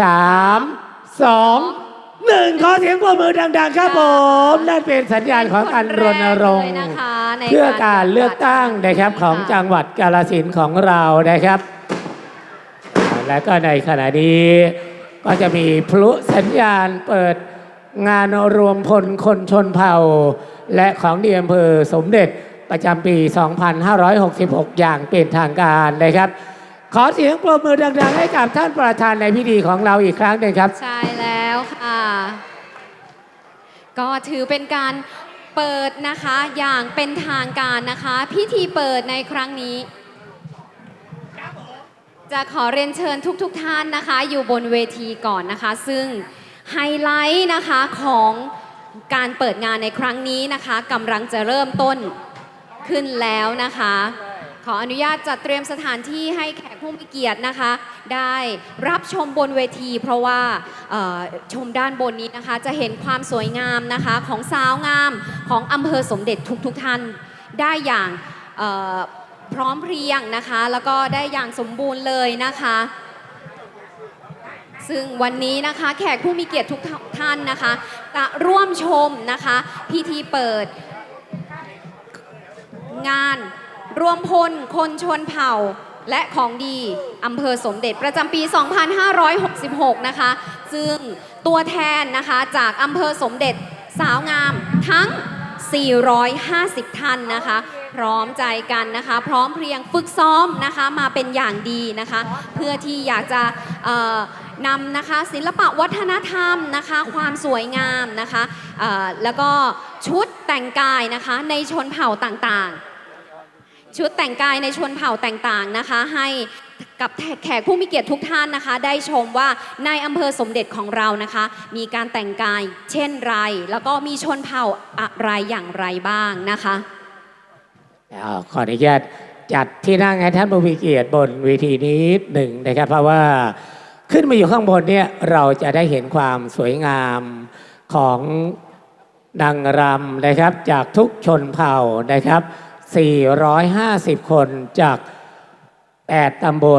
สามสองหนึ่งขอเสียงปรบมือดัง ๆ ครับผม นั่นเป็นสัญญาณของการรณรงค์เป็นคนแรกเลยนะคะในเพื่อการเลือกตั้งนะครับค่ะของจังหวัดกาฬสินธุ์ของเรานะครับ และก็ในขณะนี้ก็จะมีพลุสัญญาณเปิดงานรวมพลคนชนเผ่า และของดีอำเภอสมเด็จประจำปี 2566 อย่างเป็นทางการนะครับ ขอเสียงปรบมือดังๆ ให้กับท่านประธานในพิธีของเราอีกครั้งหนึ่งครับ ใช่แล้วค่ะ ก็ถือเป็นการเปิดนะคะอย่างเป็นทางการนะคะ พิธีเปิดในครั้งนี้ จะขอเรียนเชิญทุกๆทท่านนะคะ อยู่บนเวทีก่อนนะคะ ซึ่งไฮไลท์นะคะของการเปิดงานในครั้งนี้นะคะกำลังจะเริ่มต้นขึ้นแล้วนะคะ ออนุญาตจัดเตรียมสถานที่ให้แขกผู้มีเกียรตินะคะ ได้รับชมบนเวที เพราะว่าชมด้านบนนี้นะคะ จะเห็นความสวยงามนะคะของสาวงามของอำเภอสมเด็จทุกๆทท่านได้อย่างพร้อมเพรียงนะคะ แล้วก็ได้อย่างสมบูรณ์เลยนะคะ ซึ่งวันนี้นะคะแขกผู้มีเกียรติทุกท่านนะคะ จะร่วมชมนะคะ พิธีเปิด งาน รวมพลคนชนเผ่าและของดีอำเภอสมเด็จประจำปี 2566 นะคะ ซึ่งตัวแทนนะคะจากอำเภอสมเด็จสาวงามทั้ง 450 ท่านนะคะ พร้อมใจกันนะคะ พร้อมเพรียงฝึกซ้อมนะคะมาเป็นอย่างดีนะคะ เพื่อที่อยากจะนำนะคะศิลปะวัฒนธรรมนะคะ ความสวยงามนะคะแล้วก็ชุดแต่งกายนะคะในชนเผ่าต่างๆ ชุดแต่งกายในชนเผ่าต่างๆนะคะ ให้กับแขกผู้มีเกียรติทุกท่านนะคะ ได้ชมว่าในอำเภอสมเด็จของเรานะคะ มีการแต่งกายเช่นไร แล้วก็มีชนเผ่าอะไรอย่างไรบ้างนะคะขออนุญาตจัดที่นั่งให้ท่านผู้มีเกียรติบนเวทีนี้หนึ่งนะครับ เพราะว่าขึ้นมาอยู่ข้างบนเนี่ยเราจะได้เห็นความสวยงามของนางรำนะครับ จากทุกชนเผ่านะครับ 450 คนจาก 8 ตำบล